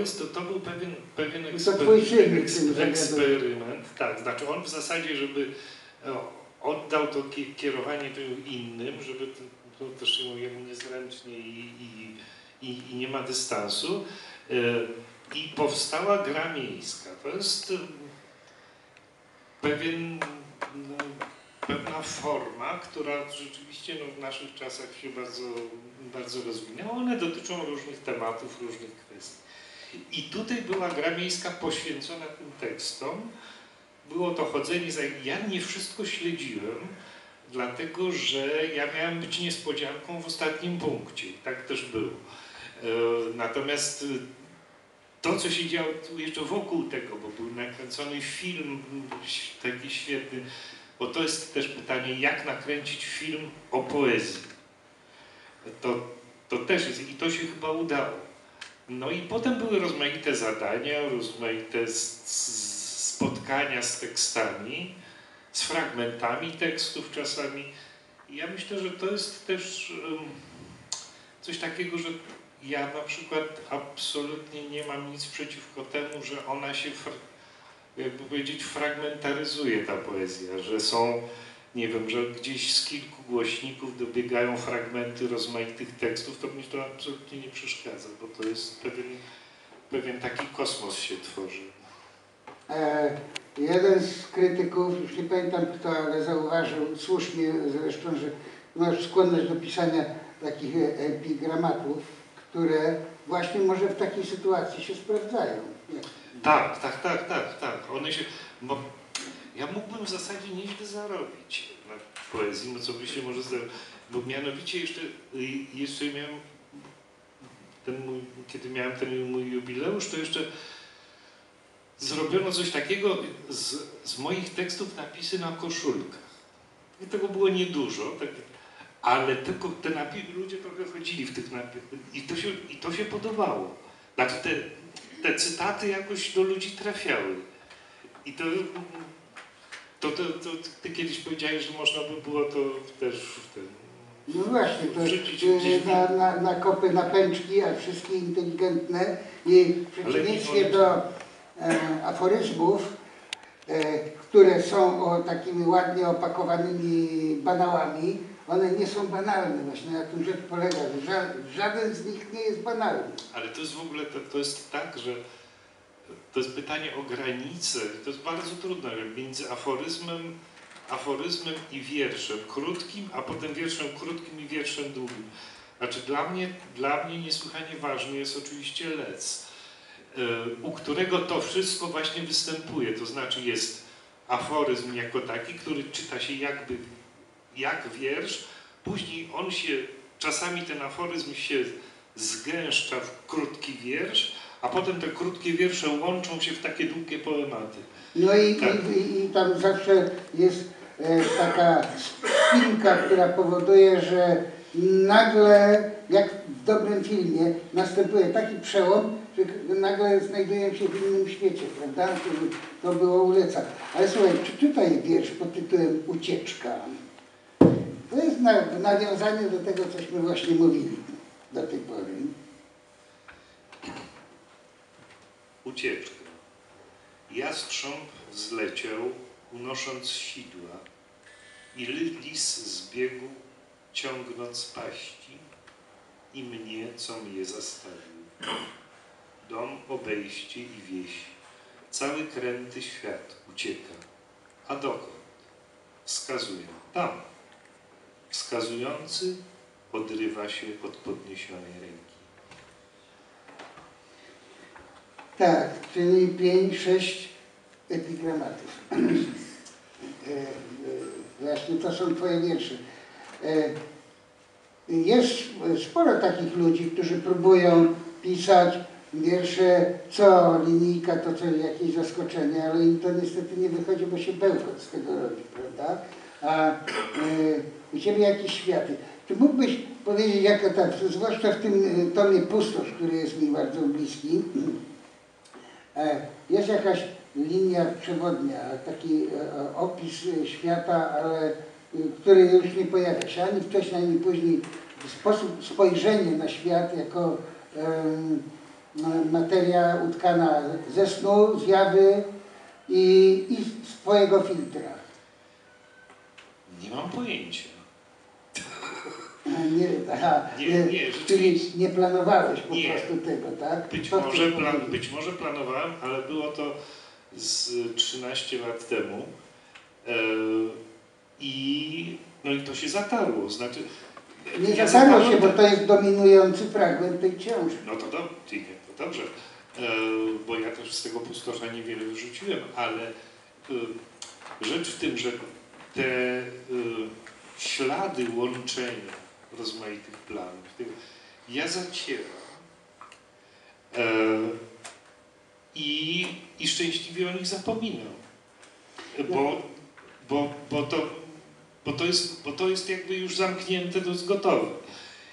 jest, to, to był pewien, pewien To twój syn eks, tym zawiaduje. eksperyment. Tak, znaczy on w zasadzie, żeby o, oddał to ki- kierowanie tym innym, żeby to, to też jemu niezręcznie i, i, i, i nie ma dystansu. E, I powstała gra miejska. To jest e, pewien, no, pewna forma, która rzeczywiście no, w naszych czasach się bardzo, bardzo rozwinęła. One dotyczą różnych tematów, różnych kwestii. I tutaj była gra miejska poświęcona tym tekstom. Było to chodzenie za... Ja nie wszystko śledziłem, dlatego że ja miałem być niespodzianką w ostatnim punkcie. Tak też było. E, Natomiast e, to, co się działo jeszcze wokół tego, bo był nakręcony film taki świetny, bo to jest też pytanie, jak nakręcić film o poezji. To, to też jest i to się chyba udało. No i potem były rozmaite zadania, rozmaite spotkania z tekstami, z fragmentami tekstów czasami. I ja myślę, że to jest też coś takiego, że ja na przykład absolutnie nie mam nic przeciwko temu, że ona się, jakby powiedzieć, fragmentaryzuje ta poezja, że są, nie wiem, że gdzieś z kilku głośników dobiegają fragmenty rozmaitych tekstów, to mi to absolutnie nie przeszkadza, bo to jest pewien, pewien taki kosmos się tworzy. E, jeden z krytyków, już nie pamiętam kto, ale zauważył słusznie zresztą, że masz skłonność do pisania takich e, epigramatów, które właśnie może w takiej sytuacji się sprawdzają. Tak, tak, tak, tak, tak. One się. Bo ja mógłbym w zasadzie nieźle zarobić na poezji, no co by się może. Bo mianowicie jeszcze, y, jeszcze miałem ten mój, kiedy miałem ten mój jubileusz, to jeszcze zrobiono coś takiego z, z moich tekstów napisy na koszulkach. I tego było niedużo, tak, ale tylko te napisy, ludzie trochę chodzili w tych napisach i to się, i to się podobało. Znaczy te, te cytaty jakoś do ludzi trafiały. I to, to, to, to ty kiedyś powiedziałeś, że można by było to też w ten, No właśnie, to e, w- na, na, na kopy, na pęczki, a wszystkie inteligentne i w przeciwieństwie do e, aforyzmów, e, które są o, takimi ładnie opakowanymi banałami, one nie są banalne. Właśnie na tym rzecz polega, że ża żaden z nich nie jest banalny. Ale to jest w ogóle, to, to jest tak, że to jest pytanie o granice, to jest bardzo trudne, między aforyzmem, aforyzmem i wierszem. Krótkim, a potem wierszem krótkim i wierszem długim. Znaczy dla mnie, dla mnie niesłychanie ważny jest oczywiście lec, e, u którego to wszystko właśnie występuje, to znaczy jest aforyzm jako taki, który czyta się jakby jak wiersz, później on się, czasami ten aforyzm się zgęszcza w krótki wiersz, a potem te krótkie wiersze łączą się w takie długie poematy. No i, Tak. i, i tam zawsze jest e, taka spinka, która powoduje, że nagle, jak w dobrym filmie, następuje taki przełom, że nagle znajdujemy się w innym świecie, prawda? To, to było uleca. Ale słuchaj, przeczytaj wiersz pod tytułem Ucieczka. To jest na, w nawiązaniu do tego, cośmy właśnie mówili do tej pory. Ucieczka. Jastrząb zleciał, unosząc sidła i lis zbiegł, ciągnąc paści i mnie, co mnie zastawił. Dom, obejście i wieś, cały kręty świat ucieka. A dokąd? Wskazuję. Tam. Wskazujący odrywa się od podniesionej ręki. Tak, czyli pięć, sześć epigramatów. E, e, Właśnie to są Twoje wiersze. E, Jest sporo takich ludzi, którzy próbują pisać wiersze, co linijka, to co jakieś zaskoczenie, ale im to niestety nie wychodzi, bo się bełkot z tego robi, prawda? A u Ciebie jakieś światy. Czy mógłbyś powiedzieć, jaka ta, zwłaszcza w tym tomie Pustosz, który jest mi bardzo bliski, Jest jakaś linia przewodnia, taki e, opis e, świata, ale e, który już nie pojawia się ani wcześniej, ani później. Sposób spojrzenie na świat jako materia utkana ze snu, z jawy i, i z twojego filtra. Nie mam pojęcia. Nie, aha, Nie, nie, nie, czyli nie planowałeś po Nie. prostu tego, tak? Być To może, plan, być może planowałem, ale było to z 13 lat temu. E, I, no i to się zatarło. Znaczy, Nie ja zatarło się, bo to jest dominujący fragment tej książki. No to, do, to dobrze, e, bo ja też z tego pustosza niewiele wyrzuciłem, ale e, rzecz w tym, że te ślady łączenia rozmaitych planów, ja zacieram e, i, i szczęśliwie o nich zapominam, bo, bo, bo, to, bo, to jest, bo to jest jakby już zamknięte, to jest gotowe.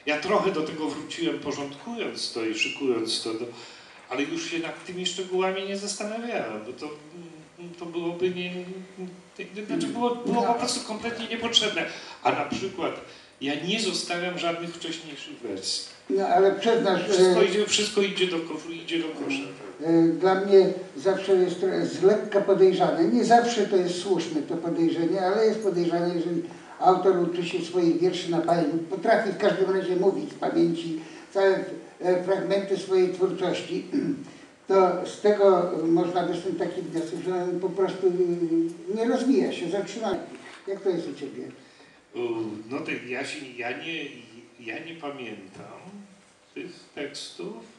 Ja trochę do tego wróciłem, porządkując to i szykując to, do, ale już się nad tymi szczegółami nie zastanawiałem, bo to, mm, to byłoby nie, nie- znaczy było, było po prostu kompletnie niepotrzebne. A na przykład ja nie zostawiam żadnych wcześniejszych wersji. No ale przyznasz, Wszystko e, idzie, wszystko idzie do kosza, idzie do kosza. tak. e, dla mnie zawsze jest trochę z lekka podejrzane. Nie zawsze to jest słuszne to podejrzenie, ale jest podejrzane, jeżeli autor uczy się swoich wierszy na pamięć, potrafi w każdym razie mówić z pamięci całe e, fragmenty swojej twórczości, to z tego można wysnuć taki wniosek, że on po prostu e, nie rozwija się, zatrzyma. Jak to jest u Ciebie? No to ja, się, ja, nie, ja nie pamiętam tych tekstów.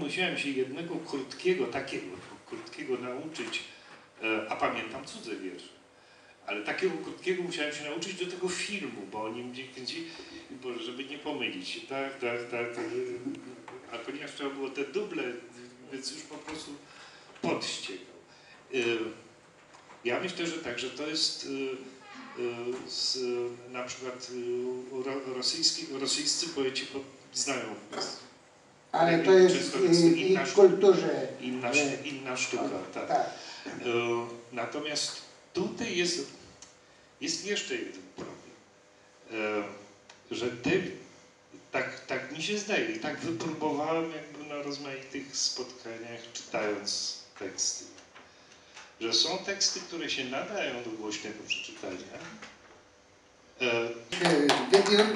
Musiałem się jednego krótkiego, takiego krótkiego nauczyć, e, a pamiętam cudze wiersze. Ale takiego krótkiego musiałem się nauczyć do tego filmu, bo oni mnie kręcili, bo żeby nie pomylić się, tak, tak, tak, tak. A ponieważ trzeba było te duble, więc już po prostu podściekał. E, Ja myślę, że tak, że to jest e, z, na przykład e, ro, rosyjski, rosyjscy poeci po- znają Ale to jest e, jest inna kulturze. inna, sz- inna sztuka. Tak. tak. E, Natomiast tutaj jest, jest jeszcze jeden problem, E, że te, tak, tak mi się zdaje i tak wypróbowałem jakby na rozmaitych spotkaniach czytając teksty, że są teksty, które się nadają do głośnego przeczytania. E, Wybiór